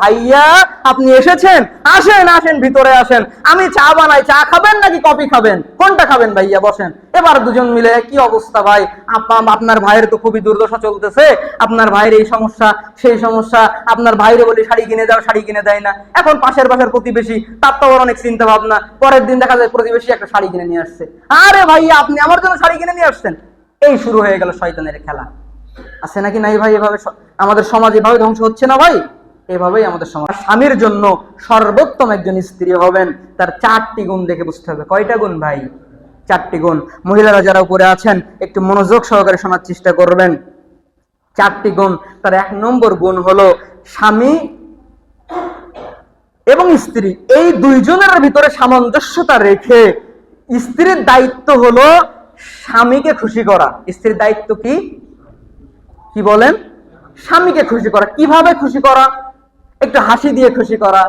ভাইয়া, আপনি এসেছেন? আসেন আসেন, ভিতরে আসেন। আমি চা বানাই। চা খাবেন নাকি কফি খাবেন? কোনটা খাবেন ভাইয়া? বসেন। এবার দুজন মিলে কি অবস্থা ভাই? আপনার ভাইয়ের তো খুবই দুর্দশা চলতেছে। আপনার ভাইয়ের এই সমস্যা, সেই সমস্যা। আপনার ভাইরে বলি শাড়ি কিনে দাও, শাড়ি কিনে দেয় না। এখন পাশের পাশের প্রতিবেশী, তার তো অনেক চিন্তা ভাবনা পরের দিন দেখা যায় প্রতিবেশী একটা শাড়ি কিনে নিয়ে আসছে। আরে ভাইয়া, আপনি আমার জন্য শাড়ি কিনে নিয়ে আসছেন? এই শুরু হয়ে গেল শয়তানের খেলা। আছে নাকি নাই ভাই এভাবে আমাদের সমাজ এভাবে ধ্বংস হচ্ছে না ভাই? এভাবেই আমাদের সমাজ। স্বামীর জন্য সর্বোত্তম একজন স্ত্রী হবেন, তার চারটি গুণ দেখে বুঝতে হবে। কয়টা গুণ ভাই? চারটি গুণ। মহিলারা যারা উপরে আছেন, একটু মনোযোগ সহকারে শোনার চেষ্টা করবেন। চারটি গুণ, তার এক নম্বর গুণ হলো স্বামী এবং স্ত্রী। এই দুইজনের ভিতরে সামঞ্জস্যতা রেখে স্ত্রীর দায়িত্ব হলো স্বামীকে খুশি করা। স্ত্রীর দায়িত্ব কি? কি বলেন? স্বামীকে খুশি করা। কীভাবে খুশি করা? একটু হাসি দিয়ে খুশি করা।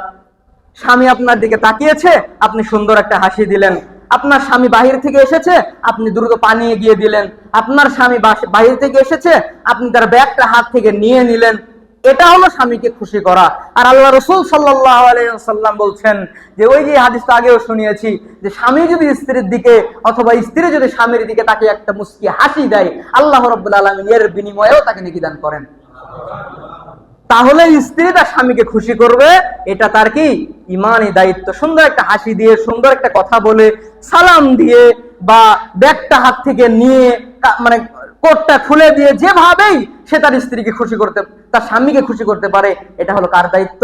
স্বামী আপনার দিকে তাকিয়েছে, আপনি সুন্দর একটা হাসি দিলেন। আপনার স্বামী বাহির থেকে এসেছে, আপনি দ্রুত পানি এগিয়ে দিলেন। আপনার স্বামী বাহির থেকে এসেছে, আপনি তার ব্যাগটা হাত থেকে নিয়ে নিলেন। এটা হলো স্বামীকে খুশি করা। আর আল্লাহ রসুল আলাইসাল্লাম বলছেন যে, ওই যে হাদিসটা আগেও শুনিয়েছি যে, স্বামী যদি স্ত্রীর দিকে অথবা স্ত্রী যদি স্বামীর দিকে তাকে একটা মুস্কি হাসি দেয়, আল্লাহ রব্বুল আলমিন এর বিনিময়েও তাকে নাকি করেন। তাহলে স্ত্রী তার স্বামীকে খুশি করবে। এটা তার কি? ইমানই দায়িত্ব। সুন্দর একটা হাসি দিয়ে, সুন্দর একটা কথা বলে, সালাম দিয়ে বা ব্যাগটা হাত থেকে নিয়ে মানে কোটটা খুলে দিয়ে যেভাবেই সে তার স্ত্রীকে খুশি করতে, তার স্বামীকে খুশি করতে পারে, এটা হলো কার দায়িত্ব?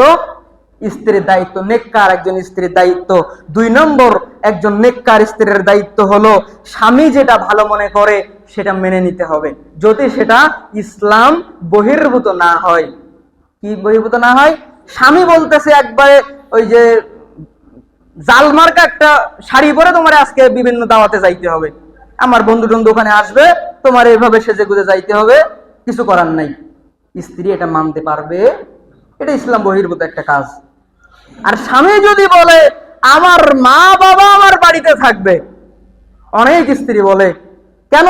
স্ত্রীর দায়িত্ব। নেককার একজন স্ত্রীর দায়িত্ব। দুই নম্বর, একজন নেককার স্ত্রীর দায়িত্ব হলো স্বামী যেটা ভালো মনে করে, সেটা মেনে নিতে হবে। যদি সেটা ইসলাম বহির্ভূত না হয় কি বহির্ভূত না হয়? স্বামী বলতেছে একবারে ওই যে জালমার্কা একটা শাড়ি পরে তোমার আজকে বিভিন্ন দাওয়াতে যাইতে হবে। আমার বন্ধু টন্ধু ওখানে আসবে, তোমার এইভাবে সেজে গুজে যাইতে হবে, কিছু করার নাই। স্ত্রী এটা মানতে পারবে, এটা ইসলাম বহির্ভূত একটা কাজ। আর স্বামী যদি বলে, আমার মা বাবা আমার বাড়িতে থাকবে। অনেক স্ত্রী বলে, কেন?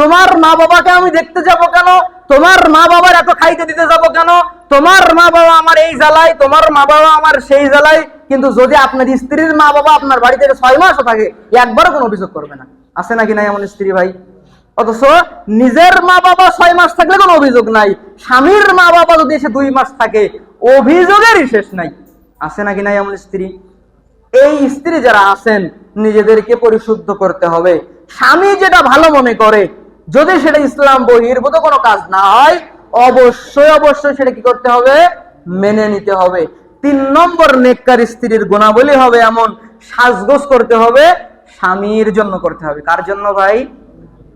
তোমার মা বাবাকে আমি দেখতে যাব কেন? তোমার মা বাবার এত খাইতে দিতে যাব কেন? তোমার মা বাবা আমার এই জ্বালায়, তোমার মা বাবা আমার সেই জ্বালায়, কিন্তু যদি আপনার স্ত্রীর মা বাবা আপনার বাড়িতে ছয় মাসও থাকে, একবারও কোনো অভিযোগ করবে না। আছে নাকি নাই এমন স্ত্রী ভাই? অথচ নিজের মা বাবা ছয় মাস থাকলে কোনো অভিযোগ নাই। স্বামীর মা বাবা যদি এসে দুই মাস থাকে, অভিযোগেরই শেষ নাই। আছে নাকি নাই এমন স্ত্রী? এই স্ত্রী যারা আছেন, নিজেদেরকে পরিশুদ্ধ করতে হবে। স্বামী যেটা ভালো মনে করে যদি সেটা ইসলাম বহির্ভূত কোনো কাজ না হয়, অবশ্যই অবশ্যই সেটা কি করতে হবে? মেনে নিতে হবে। তিন নম্বর নেককার স্ত্রীর গুণাবলী হবে এমন, সাজগোজ করতে হবে, স্বামীর জন্য করতে হবে। কার জন্য ভাই?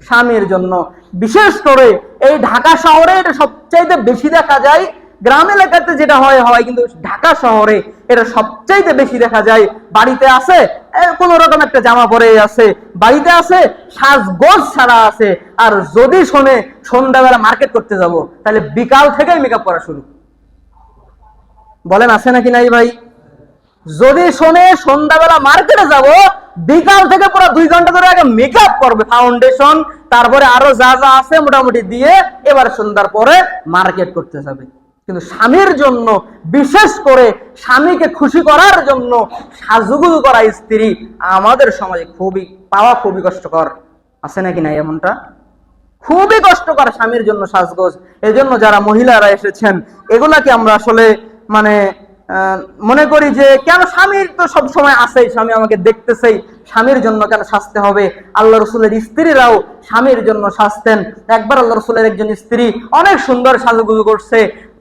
স্বামীর জন্য। বিশেষ করে এই ঢাকা শহরে এটা সবচাইতে বেশি দেখা যায় গ্রাম এলাকাতে যেটা হয় হয় কিন্তু ঢাকা শহরে এটা সবচাইতে বেশি দেখা যায়। বাড়িতে আছে কোনো রকম একটা জামা পরে আছে, বাড়িতে আছে, সাজগোজ ছাড়া আছে। আর যদি শোনে, সন্ধ্যাবেলা মার্কেট করতে যাব, তাহলে বিকাল থেকেই মেকআপ করা শুরু। বলেন, আছে নাকি নাই ভাই? যদি শোনে, সন্ধ্যাবেলা মার্কেটে যাব, বিকাল থেকে পুরো দুই ঘণ্টা ধরে আগে মেকআপ করবে ফাউন্ডেশন তারপরে আরও যা যা আছে মোটামুটি দিয়ে এবার সন্ধ্যার পরে মার্কেট করতে যাবে। কিন্তু স্বামীর জন্য, বিশেষ করে স্বামীকে খুশি করার জন্য সাজুগুজু করা স্ত্রী আমাদের সমাজে খুবই, পাওয়া খুবই কষ্টকর। আছে নাকি নাই এমনটা? খুবই কষ্টকর স্বামীর জন্য সাজগোজ। এই জন্য যারা মহিলারা এসেছেন, এগুলাকে আমরা আসলে মানে মনে করি যে কেন স্বামীর তো সব সময় আসেই স্বামী আমাকে দেখতেছেই, স্বামীর জন্য কেন সাজতে হবে? আল্লাহ রসুলের স্ত্রীরাও স্বামীর জন্য সাজতেন। একবার আল্লাহ রসুলের একজন স্ত্রী অনেক সুন্দর সাজুগুজু করছে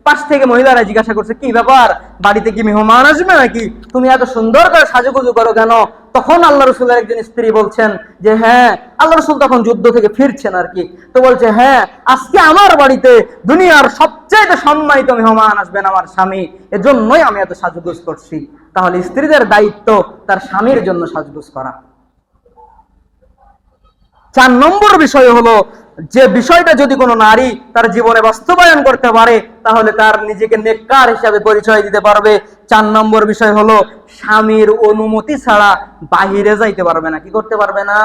পাশ থেকে মহিলারা জিজ্ঞাসা করছে, কি ব্যাপার? বাড়িতে কি মেহমান আসবে নাকি? তুমি এত সুন্দর করে সাজুগুজু করো কেন? তখন আল্লাহ রসুলের একজন স্ত্রী বলছেন যে হ্যাঁ আল্লাহ রসুল তখন যুদ্ধ থেকে ফিরছেন আর কি। তো বলছে হ্যাঁ আজকে আমার বাড়িতে দুনিয়ার সবচেয়ে সম্মানিত মেহমান আসবেন আমার স্বামী। এজন্যই আমি এত সাজুগুজ করছি। তাহলে স্ত্রীদের দায়িত্ব তার স্বামীর জন্য সাজগুজ করা। চার নম্বর বিষয় হলো, যে বিষয়টা যদি কোনো নারী তার জীবনে বাস্তবায়ন করতে পারে, তাহলে তার নিজেকে নেককার হিসাবে পরিচয় দিতে পারবে। চার নম্বর বিষয় হলো, স্বামীর অনুমতি ছাড়া বাহিরে যাইতে পারবে না। কি করতে পারবে না?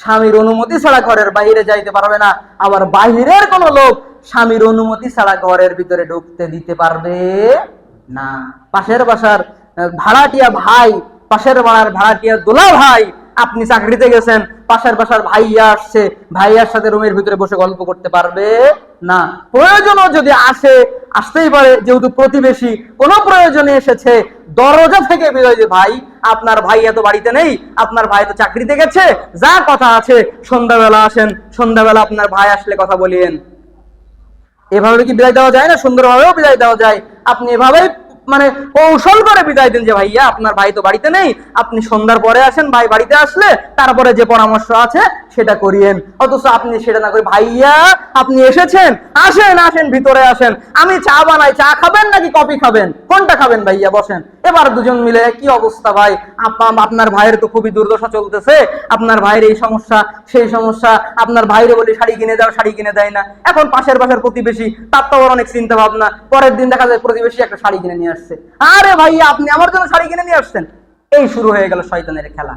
স্বামীর অনুমতি ছাড়া ঘরের বাইরে যাইতে পারবে না। আবার বাহিরের কোনো লোক স্বামীর অনুমতি ছাড়া ঘরের ভিতরে ঢুকতে দিতে পারবে না। পাশের বাসার ভাড়াটিয়া ভাই, পাশের বাড়ার ভাড়াটিয়া দোলা ভাই আপনি চাকরিতে গেছেন, পাশের বাসার ভাইয়া আসছে, ভাইয়ার সাথে রুমের ভিতরে বসে গল্প করতে পারবে? না। প্রয়োজনও যদি আসে, আসতেই পারে। যেহেতু প্রতিবেশী, কোনো প্রয়োজনে এসেছে। দরজা থেকে বেরোয় যে ভাই, আপনার ভাই এত বাড়িতে নেই, আপনার ভাই তো চাকরিতে গেছে, যা কথা আছে, সন্ধ্যাবেলা আসেন, সন্ধ্যাবেলা আপনার ভাই আসলে কথা বলিয়েন। এভাবে কি বিদায় দেওয়া যায় না? সুন্দরভাবেও বিদায় দেওয়া যায়। আপনি এভাবেই মানে কৌশল করে বিদায় দেন যে, ভাইয়া, আপনার ভাই তো বাড়িতে নেই, আপনি সন্ধ্যার পরে আসেন, ভাই বাড়িতে আসলে তারপরে যে পরামর্শ আছে সেটা করিয়েন। অথচ আপনি সেটা না করে, ভাইয়া, আপনি এসেছেন, আসেন আসেন, ভিতরে আসেন। আমি চা বানাই, চা খাবেন নাকি কফি খাবেন? কোনটা খাবেন, ভাইয়া, বসেন। এবার দুজন মিলে কি অবস্থা ভাই? আপা- আপনার ভাইয়ের তো খুবই দুর্দশা চলতেছে। আপনার ভাইয়ের এই সমস্যা, সেই সমস্যা, আপনার ভাইরে বলে শাড়ি কিনে দাও, শাড়ি কিনে দেয় না। এখন পাশের পাশের প্রতিবেশী, তার তো অনেক চিন্তা ভাবনা পরের দিন দেখা যায় প্রতিবেশী একটা শাড়ি কিনে নিয়ে আসছে। আরে ভাই আপনি আমার জন্য শাড়ি কিনে নিয়ে আসছেন? এই শুরু হয়ে গেল শয়তানের খেলা।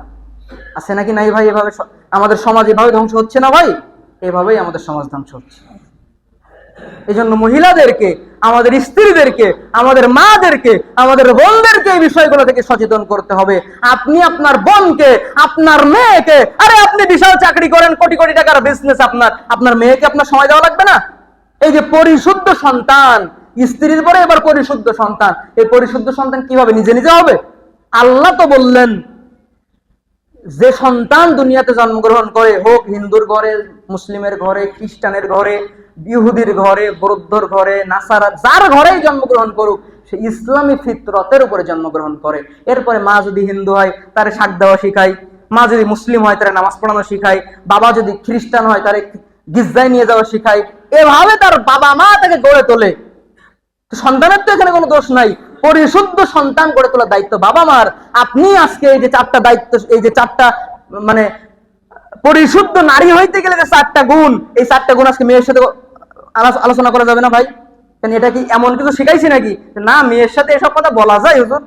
আছে নাকি নাই ভাই এভাবে আমাদের সমাজ এভাবে ধ্বংস হচ্ছে না ভাই? এভাবেই আমাদের সমাজ ধ্বংস হচ্ছে। এই জন্য মহিলাদেরকে, আমাদের স্ত্রীদেরকে, আমাদের মাদেরকে, আমাদের বোনদেরকে এই বিষয়গুলো থেকে সচেতন করতে হবে। আপনি আপনার বোনকে, আপনার মেয়েকে, আরে আপনি বিশাল চাকরি করেন, কোটি কোটি টাকার বিজনেস আপনার আপনার মেয়েকে আপনার সময় দেওয়া লাগবে না? এই যে পরিশুদ্ধ সন্তান, স্ত্রীর পরে এবার পরিশুদ্ধ সন্তান, এই পরিশুদ্ধ সন্তান কীভাবে নিজে নিজে হবে? আল্লাহ তো বললেন, যে সন্তান দুনিয়াতে জন্মগ্রহণ করে হোক, হিন্দুর ঘরে, মুসলিমের ঘরে, খ্রিস্টানের ঘরে ইহুদির ঘরে, বৌদ্ধর ঘরে, নাসারা, যার ঘরেই জন্মগ্রহণ করুক, সে ইসলামী ফিতরতের উপরে জন্মগ্রহণ করে। এরপরে মা যদি হিন্দু হয়, তারে শাক দেওয়া শিখায়। মা যদি মুসলিম হয়, তারে নামাজ পড়ানো শিখায়। বাবা যদি খ্রিস্টান হয়, তারে গির্জায় নিয়ে যাওয়া শিখায়। এভাবে তার বাবা মা তাকে গড়ে তোলে। সন্তানের তো এখানে কোনো দোষ নাই। পরিশুদ্ধ সন্তান গড়ে তোলার দায়িত্ব বাবা মার। আপনি আজকে এই যে চারটা দায়িত্ব, এই যে চারটা মানে পরিশুদ্ধ নারী হইতে গেলে যে চারটা গুণ, এই চারটা গুণ আজকে মেয়ের সাথে আলোচনা করা যাবে না ভাই? কেন এটা কি এমন কিছু শিখাইছি নাকি? না, মেয়ের সাথে এসব কথা বলা যায়, হুজুর।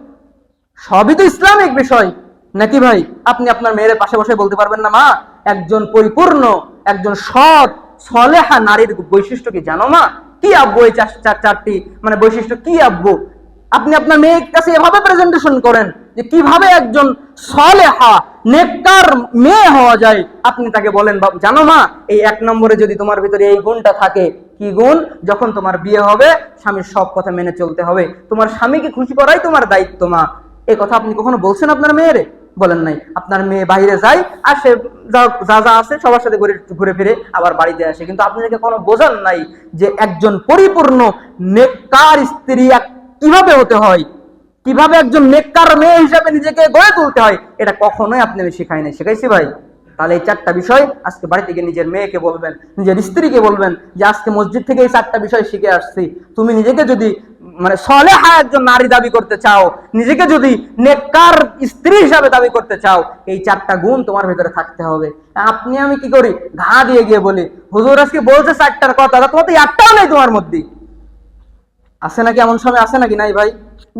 সবই তো ইসলামিক বিষয়। নাকি ভাই? আপনি আপনার মেয়ের পাশে বসে বলতে পারবেন না, মা? একজন পরিপূর্ণ, একজন সৎ, সলেহা নারীর বৈশিষ্ট্য কি জানো, মা? কি আব্বু এই চার- চার- চারটি মানে বৈশিষ্ট্য? কি আব্বু? আপনি আপনার মেয়ের কাছে এভাবে প্রেজেন্টেশন করেন। যে কীভাবে একজন সলেহা, নেককার মেয়ে হওয়া যায়, আপনি তাকে বলেন, বাবু, জানো মা, এই এক নম্বরে যদি তোমার ভিতরে এই গুণটা থাকে, কি গুণ? যখন তোমার বিয়ে হবে, স্বামীর সব কথা মেনে চলতে হবে। তোমার স্বামীকে খুশি করাই তোমার দায়িত্ব, মা। এই কথা আপনি কখনো বলছেন আপনার মেয়েরে? বলেন নাই। আপনার মেয়ে বাইরে যায়, আর সে যা- যা আছে, সবার সাথে ঘুরে ঘুরে ফিরে আবার বাড়িতে আসে। কিন্তু আপনি তাকে কোনো বোঝান নাই যে একজন পরিপূর্ণ নেককার স্ত্রী কীভাবে হতে হয়? কীভাবে একজন নেককার মেয়ে হিসাবে নিজেকে গড়ে তুলতে হয়, এটা কখনোই আপনি আমি শেখাই নাই। শেখাইছি ভাই। তাহলে এই চারটা বিষয় আজকে বাড়ি থেকে নিজের মেয়েকে বলবেন, নিজের স্ত্রীকে বলবেন যে আজকে মসজিদ থেকে এই চারটা বিষয় শিখে আসছি। তুমি নিজেকে যদি মানে সলেহা একজন নারী দাবি করতে চাও, নিজেকে যদি নেককার স্ত্রী হিসাবে দাবি করতে চাও, এই চারটা গুণ তোমার ভেতরে থাকতে হবে। আপনি আমি কি করি? ঘা দিয়ে গিয়ে বলি, হুজুর আজকে বলছে চারটার কথা তোমার তো একটাও নেই তোমার মধ্যে। আছে নাকি? এমন সময় আছে নাকি? নাই ভাই।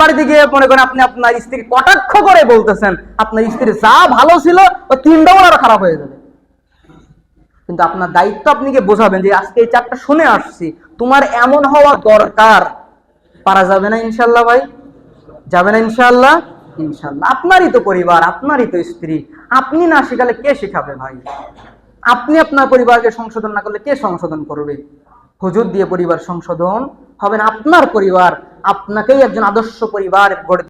বাড়িতে গিয়ে মনে করেন আপনি আপনার স্ত্রী কটাক্ষ করে বলতেছেন, আপনার স্ত্রী যা ভালো ছিল ও তিন ডবল আরও খারাপ হয়ে যাবে। কিন্তু আপনার দায়িত্ব আপনি গিয়ে বোঝাবেন যে আজকে এই চারটা শুনে আসছি। তোমার এমন হওয়া দরকার। পারা যাবে না ইনশাল্লাহ ভাই। যাবে না ইনশাল্লাহ ইনশাল্লাহ আপনারই তো পরিবার, আপনারই তো স্ত্রী। আপনি না শেখালে কে শেখাবে ভাই? আপনি আপনার পরিবারকে সংশোধন না করলে কে সংশোধন করবে? হুজুর দিয়ে পরিবার সংশোধন হবে না আপনার পরিবার। আপনাকেই একজন আদর্শ পরিবার গড়ে